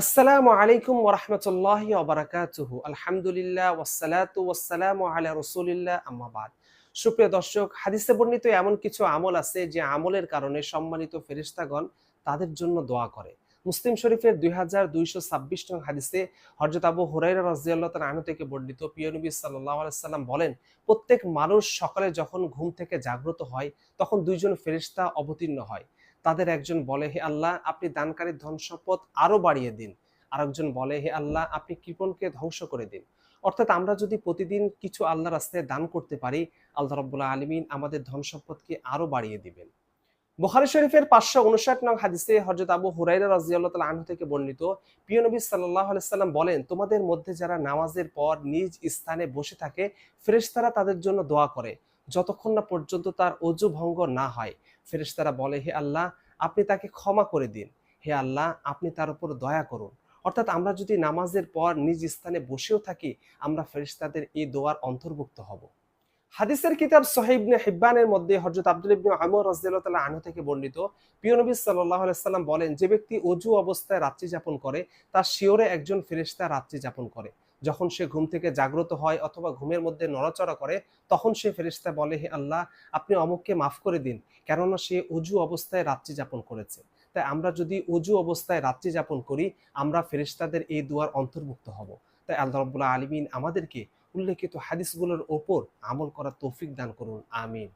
আসসালামু আলাইকুম ওরহমতুল্লাহ ওবরাকাতুহু আলহামদুলিল্লাহ ওয়াসালাতু ওয়াসালামু আলা রসুলিল্লাহ আম্মাবাদ সুপ্রিয় দর্শক, হাদিসে বর্ণিত এমন কিছু আমল আছে যে আমলের কারণে সম্মানিত ফেরিস্তাগণ তাদের জন্য দোয়া করে। মুসলিম শরীফের দুই হাজার দুইশো ছাব্বিশ নং হাদিসে হরজত আবু হুরাইরা রাজিয়াল্লাহ আনু থেকে বর্ণিত প্রিয় নবী সাল্লাহ সাল্লাম বলেন, প্রত্যেক মানুষ সকালে যখন ঘুম থেকে জাগ্রত হয়, তখন দুইজন ফেরিস্তা অবতীর্ণ হয়। তাদের একজন বলে, হে আল্লাহ, আপনি দানকারীর ধন সম্পদ আরও বাড়িয়ে দিন। আরেকজন বলে, হে আল্লাহ, আপনি কৃপণকে ধ্বংস করে দিন। অর্থাৎ আমরা যদি প্রতিদিন কিছু আল্লাহ রাস্তায় দান করতে পারি, আল্লাহ রব্বুল্লাহ আলমিন আমাদের ধন সম্পদকে আরও বাড়িয়ে দিবেন। বুখারী শরীফের পাঁচশো উনষাট নং হাদিসে হজরত আবু হুরাইরা রাজিয়াল্লাহ তাল আনহু থেকে বর্ণিত, প্রিয় নবী সাল্লাহ সাল্লাম বলেন, তোমাদের মধ্যে যারা নামাজের পর নিজ স্থানে বসে থাকে, ফেরেশতারা তাদের জন্য দোয়া করে। যতক্ষণ না পর্যন্ত তার অজু ভঙ্গ না হয়, ফেরেশতারা বলে, হে আল্লাহ, আপনি তাকে ক্ষমা করে দিন। হে আল্লাহ, আপনি তার উপর দয়া করুন। অর্থাৎ আমরা যদি নামাজের পর নিজ স্থানে বসেও থাকি, আমরা ফেরেশতাদের এই দোয়ার অন্তর্ভুক্ত হব। হাদিসের কিতাব সহিবনে হিব্বানের মধ্যে হজরত আব্দুল ইবনে আমর রাদিয়াল্লাহু তাআলা আনহু থেকে বর্ণিত, প্রিয় নবী সাল্লাল্লাহু আলাইহি সাল্লাম বলেন, যে ব্যক্তি অজু অবস্থায় রাত্রি যাপন করে, তার শিওরে একজন ফেরেশতা রাত্রি যাপন করে। যখন সে ঘুম থেকে জাগ্রত হয় অথবা ঘুমের মধ্যে নড়াচড়া করে, তখন সে ফেরেশতা বলে, হে আল্লাহ, আপনি অমুককে মাফ করে দিন। কেননা সে অজু অবস্থায় রাত্রি যাপন করেছে। তাই আমরা যদি অজু অবস্থায় রাত্রি যাপন করি, আমরা ফেরেশতাদের এই দুয়ার অন্তর্ভুক্ত হব। তাই আল্লাহ রাব্বুল আলামিন আমাদেরকে উল্লেখিত হাদিসগুলোর ওপর আমল করার তৌফিক দান করুন। আমিন।